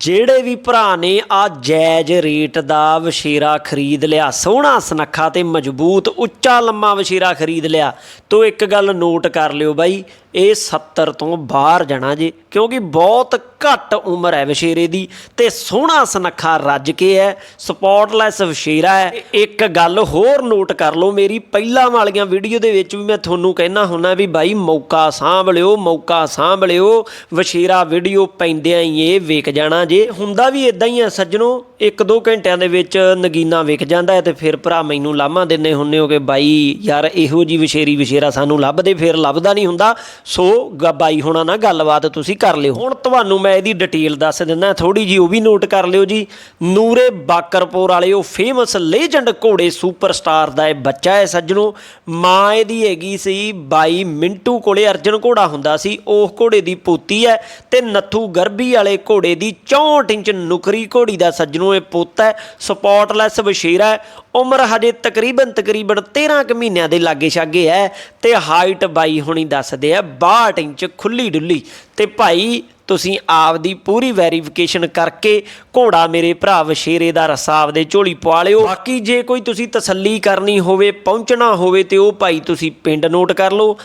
ਜਿਹੜੇ ਵੀ ਭਰਾ ਨੇ ਆ ਜਾਇਜ਼ ਰੇਟ ਦਾ ਵਸ਼ੀਰਾ ਖਰੀਦ ਲਿਆ, ਸੋਹਣਾ ਸੁਨੱਖਾ ਤੇ ਮਜ਼ਬੂਤ, ਉੱਚਾ ਲੰਮਾ ਵਸ਼ੀਰਾ ਖਰੀਦ ਲਿਆ, ਤੋ ਇੱਕ ਗੱਲ ਨੋਟ ਕਰ ਲਿਓ ਬਾਈ ਇਹ 70 ਤੋਂ ਬਾਹਰ ਜਾਣਾ ਜੇ, ਕਿਉਂਕਿ ਬਹੁਤ ਘੱਟ ਉਮਰ ਹੈ ਵਸ਼ੇਰੇ ਦੀ ਤੇ ਸੋਹਣਾ ਸੁਨੱਖਾ ਰੱਜ ਕੇ ਹੈ ਸਪੌਟਲੈਸ ਵਸ਼ੇਰਾ ਹੈ। ਇੱਕ ਗੱਲ ਹੋਰ ਨੋਟ ਕਰ ਲਓ ਮੇਰੀ, ਪਹਿਲਾਂ ਵਾਲੀਆਂ ਵੀਡੀਓ ਦੇ ਵਿੱਚ ਵੀ ਮੈਂ ਤੁਹਾਨੂੰ ਕਹਿਣਾ ਹੁੰਨਾ ਵੀ ਬਾਈ ਮੌਕਾ ਸਾਂਭ ਲਿਓ ਮੌਕਾ ਸਾਂਭ ਲਿਓ ਵਸ਼ੇਰਾ ਵੀਡੀਓ ਪੈਂਦਿਆਂ ਹੀ ਇਹ ਵੇਖ ਜਾਣਾ ਜੇ। ਹੁੰਦਾ ਵੀ ਇਦਾਂ ਹੀ ਹੈ ਸੱਜਣੋ, ਇੱਕ ਦੋ ਘੰਟਿਆਂ ਦੇ ਵਿੱਚ ਨਗੀਨਾ ਵਿਕ ਜਾਂਦਾ ਹੈ ਤੇ ਫਿਰ ਭਰਾ ਮੈਨੂੰ ਲਾਮਾ ਦਿੰਦੇ ਹੁੰਨੇ ਹੋ ਕਿ ਬਾਈ ਯਾਰ ਇਹੋ ਜੀ ਵਸ਼ੇਰੀ ਵਸ਼ੇਰਾ ਸਾਨੂੰ ਲੱਭਦੇ, ਫਿਰ ਲੱਭਦਾ ਨਹੀਂ ਹੁੰਦਾ। ਸੋ ਗ- ਬਾਈ ਹੋਣਾ ਨਾਲ ਗੱਲਬਾਤ ਤੁਸੀਂ ਕਰ ਲਿਓ। ਹੁਣ ਤੁਹਾਨੂੰ ਮੈਂ ਇਹਦੀ ਡਿਟੇਲ ਦੱਸ ਦਿੰਦਾ ਥੋੜੀ ਜੀ ਉਹ ਵੀ ਨੋਟ ਕਰ ਲਿਓ ਜੀ। ਨੂਰੇ ਬਾਕਰਪੁਰ ਵਾਲੇ ਉਹ ਫੇਮਸ ਲੈਜੈਂਡ ਘੋੜੇ ਸੁਪਰਸਟਾਰ ਦਾ ਇਹ ਬੱਚਾ ਹੈ ਸੱਜਣੋ। ਮਾਂ ਇਹਦੀ ਹੈਗੀ ਸੀ ਬਾਈ ਮਿੰਟੂ ਕੋਲੇ, ਅਰਜਨ ਘੋੜਾ ਹੁੰਦਾ ਸੀ, ਉਹ ਘੋੜੇ ਦੀ ਪੋਤੀ ਹੈ ਤੇ ਨੱਥੂ ਗਰਬੀ ਵਾਲੇ ਘੋੜੇ ਦੀ 64 ਇੰਚ ਨੁਕਰੀ ਘੋੜੀ ਦਾ ਸੱਜਣੋ ਇਹ ਪੁੱਤ ਹੈ ਸਪੌਟਲੈਸ ਵਸ਼ੀਰਾ ਉਮਰ ਹਜੇ ਤਕਰੀਬਨ ਤਕਰੀਬਨ 13 ਕੁ ਮਹੀਨਿਆਂ ਦੇ ਲਾਗੇ ਛਾਗੇ ਹੈ ਤੇ ਹਾਈਟ ਬਾਈ ਹੁਣੀ ਦੱਸਦੇ ਆ 62 ਇੰਚ ਖੁੱਲੀ ਡੁੱਲੀ ਤੇ ਭਾਈ ਤੁਸੀਂ ਆਪ ਦੀ ਪੂਰੀ ਵੈਰੀਫਿਕੇਸ਼ਨ ਕਰਕੇ ਘੋੜਾ ਮੇਰੇ ਭਰਾ ਵਸ਼ੇਰੇ ਦਾ ਰਸਾ ਆਪਦੇ ਝੋਲੀ ਪਵਾ ਲਿਓ। ਬਾਕੀ ਜੇ ਕੋਈ ਤੁਸੀਂ ਤਸੱਲੀ ਕਰਨੀ ਹੋਵੇ, ਪਹੁੰਚਣਾ ਹੋਵੇ ਤੇ ਉਹ ਭਾਈ ਤੁਸੀਂ ਪਿੰਡ ਨੋਟ ਕਰ ਲਓ।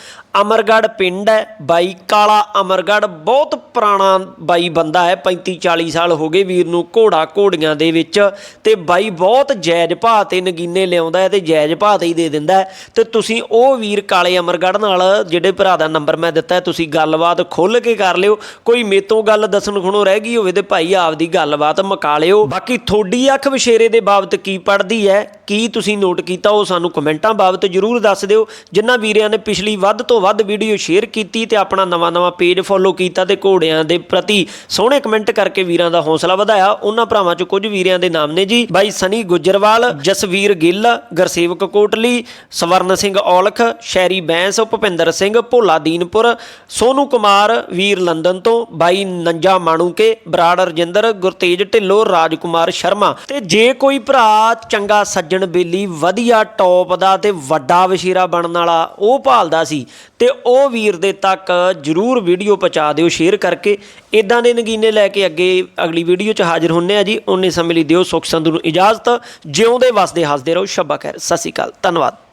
ਅਮਰਗੜ੍ਹ ਪਿੰਡ ਹੈ, ਬਾਈ ਕਾਲਾ ਅਮਰਗੜ੍ਹ ਬਹੁਤ ਪੁਰਾਣਾ ਬਾਈ ਬੰਦਾ ਹੈ 35 40 ਸਾਲ ਹੋ ਗਏ ਵੀਰ ਨੂੰ ਘੋੜਾ ਘੋੜੀਆਂ ਦੇ ਵਿੱਚ ਤੇ ਬਾਈ ਬਹੁਤ ਜਾਇਜ਼ ਭਾਅ ਤੇ ਨਗੀਨੇ ਲਿਆਉਂਦਾ ਹੈ ਤੇ ਜਾਇਜ਼ ਭਾਅ ਤੇ ਹੀ ਦੇ ਦਿੰਦਾ ਹੈ। ਤੇ ਤੁਸੀਂ ਉਹ ਵੀਰ ਕਾਲੇ ਅਮਰਗੜ੍ਹ ਨਾਲ, ਜਿਹੜੇ ਭਰਾ ਦਾ ਨੰਬਰ ਮੈਂ ਦਿੱਤਾ ਤੁਸੀਂ ਗੱਲਬਾਤ ਖੁੱਲ ਕੇ ਕਰ ਲਿਓ। ਕੋਈ ਮੇਤੋਂ ਗੱਲ ਦੱਸਣ ਖੁਣੋ ਰਹਿ ਗਈ ਹੋਵੇ ਤੇ ਭਾਈ ਆਪਦੀ ਗੱਲਬਾਤ ਮੁਕਾ ਲਿਓ ਬਾਕੀ ਥੋੜੀ ਅੱਖ ਵਿਸ਼ੇਰੇ ਦੇ ਬਾਬਤ ਕੀ ਪੜਦੀ ਹੈ, ਕੀ ਤੁਸੀਂ ਨੋਟ ਕੀਤਾ, ਉਹ ਸਾਨੂੰ ਕਮੈਂਟਾਂ ਬਾਬਤ ਜਰੂਰ ਦੱਸ ਦਿਓ। ਜਿਨ੍ਹਾਂ ਵੀਰਿਆਂ ਨੇ ਪਿਛਲੀ ਵੱਧ ਤੋਂ ਵੱਧ ਵੀਡੀਓ ਸ਼ੇਅਰ ਕੀਤੀ ਤੇ ਆਪਣਾ ਨਵਾਂ-ਨਵਾਂ ਪੇਜ ਫੋਲੋ ਕੀਤਾ ਤੇ ਘੋੜਿਆਂ ਦੇ ਪ੍ਰਤੀ ਸੋਹਣੇ ਕਮੈਂਟ ਕਰਕੇ ਵੀਰਾਂ ਦਾ ਹੌਸਲਾ ਵਧਾਇਆ। ਉਹਨਾਂ ਭਰਾਵਾਂ ਚ ਕੁਝ ਵੀਰਿਆਂ ਦੇ ਨਾਮ ਨੇ ਜੀ। ਬਾਈ ਸਨੀ ਗੁੱਜਰਵਾਲ, ਜਸਵੀਰ ਗਿੱਲ, ਗੁਰਸੇਵਕ ਕੋਟਲੀ, ਸਵਰਨ ਸਿੰਘ ਔਲਖ, ਸ਼ੈਰੀ ਬੈਂਸ, ਭੁਪਿੰਦਰ ਸਿੰਘ, ਭੋਲਾ ਦੀਨਪੁਰ, ਸੋਨੂ ਕੁਮਾਰ, ਵੀਰ ਲੰਡਨ ਤੋਂ ਬਾਈ ਨੰਜਾ ਮਾਣੂਕੇ ਬਰਾੜ ਰਜਿੰਦਰ, ਗੁਰਤੇਜ ਢਿੱਲੋਂ, ਰਾਜਕੁਮਾਰ ਸ਼ਰਮਾ। ਤੇ ਜੇ ਕੋਈ ਭਰਾ ਚੰਗਾ ਸੱਜਣ ਬੇਲੀ, ਵਧੀਆ ਟੌਪ ਦਾ ਤੇ ਵੱਡਾ ਵਸ਼ੀਰਾ ਬਣਨ ਵਾਲਾ, ਉਹ ਭਾਲਦਾ ਸੀ, ਤੇ ਉਹ ਵੀਰ ਦੇ ਤੱਕ ਜਰੂਰ ਵੀਡੀਓ ਪਹੁੰਚਾ ਦਿਓ, ਸ਼ੇਅਰ ਕਰਕੇ। ਇਦਾਂ ਦੇ ਨਗੀਨੇ ਲੈ ਕੇ ਅੱਗੇ ਅਗਲੀ ਵੀਡੀਓ 'ਚ ਹਾਜ਼ਰ ਹੁੰਨੇ ਆ ਜੀ। ਉਨੇ ਸਮੇਂ ਲਈ ਦਿਓ ਸੁਖ ਸੰਧੂ ਨੂੰ ਇਜਾਜ਼ਤ। ਜਿਉਂਦੇ, ਵਸਦੇ, ਹੱਸਦੇ ਰਹੋ। ਸ਼ਬਾ ਖੈਰ। ਸਤਿ ਸ਼੍ਰੀ ਅਕਾਲ। ਧੰਨਵਾਦ।